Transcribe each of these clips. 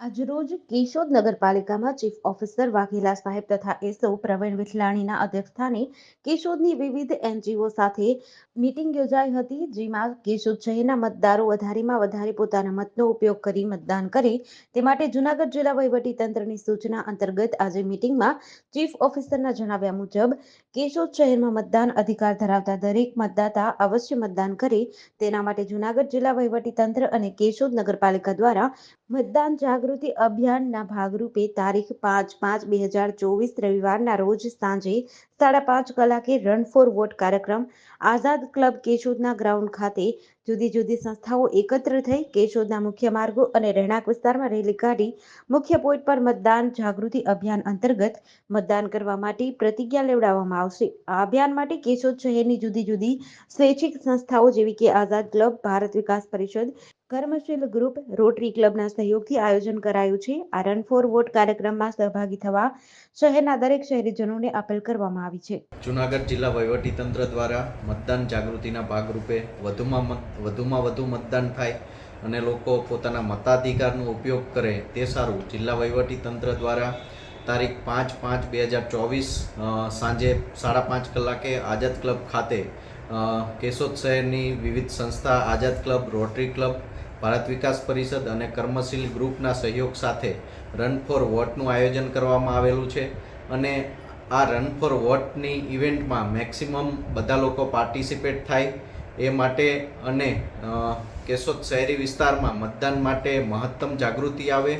આજરોજ કેશોદ નગરપાલિકામાં chief officer Vaghela સાહેબ તથા એસઓ પ્રવીણ વિઠલાણીના અધ્યક્ષસ્થાને કેશોદની વિવિધ એનજીઓ સાથે મીટિંગ યોજાઈ હતી, જેમાં કેશોદ શહેરના મતદારો વધારેમાં વધારે પોતાના મતનો ઉપયોગ કરી મતદાન કરે. તે માટે જૂનાગઢ જિલ્લા વહીવટી તંત્રની સૂચના અંતર્ગત આજે મીટિંગમાં ચીફ ઓફિસરના જણાવ્યા મુજબ, કેશોદ શહેરમાં મતદાન અધિકાર ધરાવતા દરેક મતદાતા અવશ્ય મતદાન કરે. તેના માટે જૂનાગઢ જિલ્લા વહીવટી તંત્ર અને કેશોદ નગરપાલિકા દ્વારા મતદાન જાગૃતિ અભિયાનના ભાગરૂપે તારીખ પાંચ પાંચ બે હજાર ચોવીસ રવિવારના રોજ સાંજે સાડા પાંચ કલાકે રન ફોર વોટ કાર્યક્રમ આઝાદ ક્લબ કેશોદના ગ્રાઉન્ડ ખાતે જુદી જુદી સંસ્થાઓ એકત્ર થઈ કેશોદના મુખ્ય માર્ગો અને રહેણાંક વિસ્તારમાં રેલી કાઢી મુખ્ય પોઈન્ટ પર મતદાન જાગૃતિ અભિયાન અંતર્ગત મતદાન કરવા માટે પ્રતિજ્ઞા લેવડાવવામાં આવશે. આ અભિયાન માટે કેશોદ શહેરની જુદી જુદી સ્વૈચ્છિક સંસ્થાઓ જેવી કે Azad club, Bharat Vikas Parishad, Karmashil group, rotary ક્લબના સહયોગથી આયોજન કરાયું છે. આ રન ફોર વોટ કાર્યક્રમમાં સહભાગી થવા શહેરના દરેક શહેરીજનોને અપીલ કરવામાં આવી છે. જુનાગઢ જિલ્લા વહીવટીતંત્ર દ્વારા મતદાન જાગૃતિના ભાગરૂપે વધુમાં વધુમાં વધુ મતદાન થાય અને લોકો પોતાના મતાધિકારનો ઉપયોગ કરે તે સારું. જિલ્લા વહીવટીતંત્ર દ્વારા તારીખ પાંચ પાંચ બે હજાર ચોવીસ સાંજે સાડા પાંચ કલાકે આઝાદ ક્લબ ખાતે કેશોદ શહેરની વિવિધ સંસ્થા, Azad club, rotary club, Bharat Vikas Parishad અને કર્મશીલ ગ્રુપના સહયોગ સાથે રન ફોર વોટનું આયોજન કરવામાં આવેલું છે. અને આ રન ફોર વોટની ઇવેન્ટમાં મેક્સિમમ બધા લોકો પાર્ટિસિપેટ થાય એ માટે અને કેશોદ શહેરી વિસ્તારમાં મતદાન માટે મહત્તમ જાગૃતિ આવે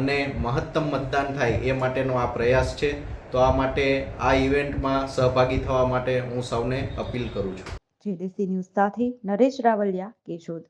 અને મહત્તમ મતદાન થાય એ માટેનો આ પ્રયાસ છે. તો આ માટે આ ઇવેન્ટમાં સહભાગી થવા માટે હું સૌને અપીલ કરું છું. જેડીસી ન્યૂઝ સાથે નરેશ રાવલિયા, કેશોદ.